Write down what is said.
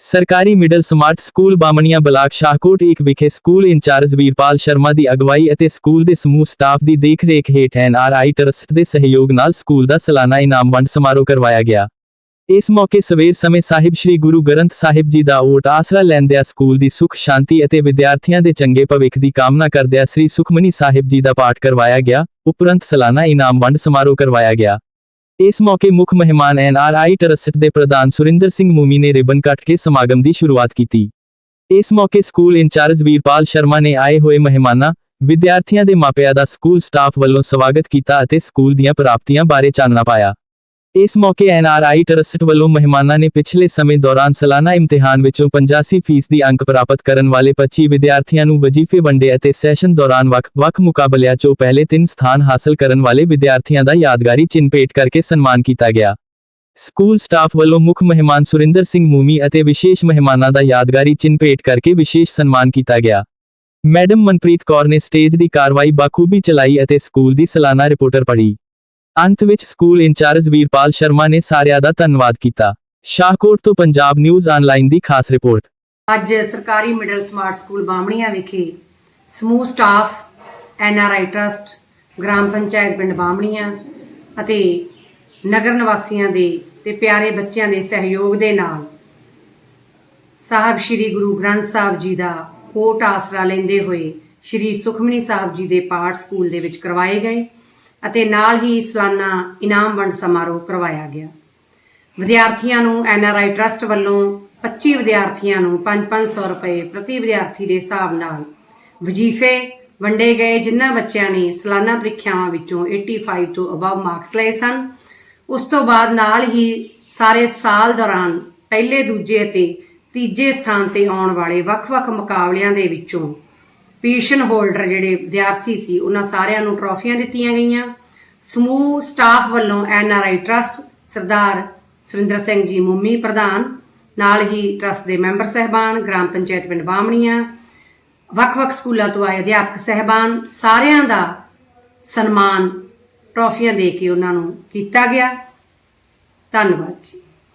ਸਰਕਾਰੀ middle smart school Bamnian block Shahkot ਇੱਕ ਵਿਖੇ ਸਕੂਲ ਇੰਚਾਰਜ ਵੀਰਪਾਲ ਸ਼ਰਮਾ ਦੀ ਅਗਵਾਈ ਅਤੇ ਸਕੂਲ ਦੇ ਸਮੂਹ ਸਟਾਫ ਦੀ ਦੇਖਰੇਖ ਹੇਠ ਐਨਆਰਆਈ ਟਰਸਟ ਦੇ ਸਹਿਯੋਗ ਨਾਲ ਸਕੂਲ ਦਾ ਸਾਲਾਨਾ ਇਨਾਮ ਵੰਡ ਸਮਾਰੋਹ ਕਰਵਾਇਆ ਗਿਆ। ਇਸ ਮੌਕੇ ਸਵੇਰ ਸਮੇਂ ਸਾਹਿਬ ਸ੍ਰੀ ਗੁਰੂ ਗ੍ਰੰਥ ਸਾਹਿਬ ਜੀ ਦਾ ਓਟ ਆਸਰਾ ਲੈਂਦਿਆਂ ਸਕੂਲ ਦੀ ਸੁਖ, ਸ਼ਾਂਤੀ ਅਤੇ ਵਿਦਿਆਰਥੀਆਂ ਦੇ ਚੰਗੇ ਭਵਿੱਖ ਦੀ ਕਾਮਨਾ ਕਰਦਿਆਂ ਸ੍ਰੀ ਸੁਖਮਨੀ ਸਾਹਿਬ ਜੀ ਦਾ ਪਾਠ ਕਰਵਾਇਆ ਗਿਆ। ਉਪਰੰਤ ਸਾਲਾਨਾ ਇਨਾਮ ਵੰਡ ਸਮਾਰੋਹ ਕਰਵਾਇਆ ਗਿਆ। ਇਸ ਮੌਕੇ ਮੁੱਖ ਮਹਿਮਾਨ ਐਨਆਰਆਈ ਟਰਸਟ ਦੇ ਪ੍ਰਧਾਨ ਸੁਰਿੰਦਰ ਸਿੰਘ ਮੂਮੀ ਨੇ ਰਿਬਨ ਕੱਟ ਕੇ ਸਮਾਗਮ ਦੀ ਸ਼ੁਰੂਆਤ ਕੀਤੀ। ਇਸ ਮੌਕੇ ਸਕੂਲ ਇੰਚਾਰਜ ਵੀਰਪਾਲ ਸ਼ਰਮਾ ਨੇ ਆਏ ਹੋਏ ਮਹਿਮਾਨਾਂ, ਵਿਦਿਆਰਥੀਆਂ ਦੇ ਮਾਪਿਆਂ ਦਾ ਸਕੂਲ ਸਟਾਫ ਵੱਲੋਂ ਸਵਾਗਤ ਕੀਤਾ ਅਤੇ ਸਕੂਲ ਦੀਆਂ ਪ੍ਰਾਪਤੀਆਂ ਬਾਰੇ ਚਾਨਣਾ ਪਾਇਆ। ਇਸ ਮੌਕੇ ਐਨਆਰਆਈ ਟਰਸਟ ਵੱਲੋਂ ਮਹਿਮਾਨਾਂ ਨੇ ਪਿਛਲੇ ਸਮੇਂ ਦੌਰਾਨ ਸਾਲਾਨਾ ਇਮਤਿਹਾਨ ਵਿੱਚੋਂ 85% ਅੰਕ ਪ੍ਰਾਪਤ ਕਰਨ ਵਾਲੇ 25 ਵਿਦਿਆਰਥੀਆਂ ਨੂੰ ਵਜ਼ੀਫੇ ਵੰਡੇ ਅਤੇ ਸੈਸ਼ਨ ਦੌਰਾਨ ਵੱਖ-ਵੱਖ ਮੁਕਾਬਲਿਆਂ 'ਚੋਂ ਪਹਿਲੇ ਤਿੰਨ ਸਥਾਨ ਹਾਸਲ ਕਰਨ ਵਾਲੇ ਵਿਦਿਆਰਥੀਆਂ ਦਾ ਯਾਦਗਾਰੀ ਚਿੰਨ੍ਹ ਭੇਟ ਕਰਕੇ ਸਨਮਾਨ ਕੀਤਾ ਗਿਆ। ਸਕੂਲ ਸਟਾਫ ਵੱਲੋਂ ਮੁੱਖ ਮਹਿਮਾਨ ਸੁਰਿੰਦਰ ਸਿੰਘ ਮੂਮੀ ਅਤੇ ਵਿਸ਼ੇਸ਼ ਮਹਿਮਾਨਾਂ ਦਾ ਯਾਦਗਾਰੀ ਚਿੰਨ੍ਹ ਭੇਟ ਕਰਕੇ ਵਿਸ਼ੇਸ਼ ਸਨਮਾਨ ਕੀਤਾ ਗਿਆ। ਮੈਡਮ ਮਨਪ੍ਰੀਤ ਕੌਰ ਨੇ ਸਟੇਜ ਦੀ ਕਾਰਵਾਈ ਬਾਖੂਬੀ ਚਲਾਈ ਅਤੇ ਸਕੂਲ ਦੀ ਸਾਲਾਨਾ ਰਿਪੋਰਟਰ ਪੜ੍ਹੀ। ਅੰਤ ਵਿੱਚ ਸਕੂਲ ਇੰਚਾਰਜ ਵੀਰਪਾਲ ਸ਼ਰਮਾ ਨੇ ਸਾਰਿਆਂ ਦਾ ਧੰਨਵਾਦ ਕੀਤਾ। ਸ਼ਾਹਕੋਟ ਤੋਂ ਪੰਜਾਬ ਨਿਊਜ਼ ਆਨਲਾਈਨ ਦੀ ਖਾਸ ਰਿਪੋਰਟ। ਅੱਜ ਸਰਕਾਰੀ ਮਿਡਲ ਸਮਾਰਟ ਸਕੂਲ ਬਾਮਣੀਆਂ ਵਿਖੇ ਸਮੂਹ ਸਟਾਫ ਐਨਆਰਆਈ ਟਰਸਟ, ਗ੍ਰਾਮ ਪੰਚਾਇਤ ਪਿੰਡ ਬਾਮਣੀਆਂ ਅਤੇ ਨਗਰ ਨਿਵਾਸੀਆਂ ਦੇ ਤੇ ਪਿਆਰੇ ਬੱਚਿਆਂ ਦੇ ਸਹਿਯੋਗ ਦੇ ਨਾਲ ਸਾਹਿਬ ਸ੍ਰੀ ਗੁਰੂ ਗ੍ਰੰਥ ਸਾਹਿਬ ਜੀ ਦਾ ਕੋਟ ਆਸਰਾ ਲੈਂਦੇ ਹੋਏ ਸ੍ਰੀ ਸੁਖਮਨੀ ਸਾਹਿਬ ਜੀ ਦੇ ਪਾਠ ਸਕੂਲ ਦੇ ਵਿੱਚ ਕਰਵਾਏ ਗਏ। ਅਤੇ ਨਾਲ ਹੀ ਸਾਲਾਨਾ ਇਨਾਮ ਵੰਡ ਸਮਾਰੋਹ ਕਰਵਾਇਆ ਗਿਆ। ਵਿਦਿਆਰਥੀਆਂ ਨੂੰ ਐਨਆਰਆਈ ਟਰਸਟ ਵੱਲੋਂ 25 ਵਿਦਿਆਰਥੀਆਂ ਨੂੰ 5-500 ਰੁਪਏ ਪ੍ਰਤੀ ਵਿਦਿਆਰਥੀ ਦੇ ਹਿਸਾਬ ਨਾਲ ਵਜ਼ੀਫੇ ਵੰਡੇ ਗਏ, ਜਿਨ੍ਹਾਂ ਬੱਚਿਆਂ ਨੇ ਸਾਲਾਨਾ ਪ੍ਰੀਖਿਆਵਾਂ ਵਿੱਚੋਂ 85 ਤੋਂ ਅਬਵ ਮਾਰਕਸ ਲਏ ਸਨ। ਉਸ ਤੋਂ ਬਾਅਦ ਨਾਲ ਹੀ ਸਾਰੇ ਸਾਲ ਦੌਰਾਨ ਪਹਿਲੇ, ਦੂਜੇ ਅਤੇ ਤੀਜੇ ਸਥਾਨ ਤੇ ਆਉਣ ਵਾਲੇ ਵੱਖ-ਵੱਖ ਮੁਕਾਬਲਿਆਂ ਦੇ ਵਿੱਚੋਂ ਪੋਜੀਸ਼ਨ ਹੋਲਡਰ ਜਿਹੜੇ ਵਿਦਿਆਰਥੀ ਸੀ, ਉਹਨਾਂ ਸਾਰਿਆਂ ਨੂੰ ਟਰੋਫੀਆਂ ਦਿੱਤੀਆਂ ਗਈਆਂ। ਸਮੂਹ ਸਟਾਫ ਵੱਲੋਂ N R I trust Sardar Surinder Singh ji Mummi ਪ੍ਰਧਾਨ, ਨਾਲ ਹੀ ਟਰਸਟ ਦੇ ਮੈਂਬਰ ਸਹਿਬਾਨ, ਗ੍ਰਾਮ ਪੰਚਾਇਤ ਪਿੰਡ ਬਾਮਣੀਆਂ ਵੱਖ-ਵੱਖ ਸਕੂਲਾਂ ਤੋਂ ਆਏ ਅਧਿਆਪਕ ਸਹਿਬਾਨ, ਸਾਰਿਆਂ ਦਾ ਸਨਮਾਨ ਟਰੋਫੀਆਂ ਦੇ ਕੇ ਉਹਨਾਂ ਨੂੰ ਕੀਤਾ ਗਿਆ। ਧੰਨਵਾਦ ਜੀ।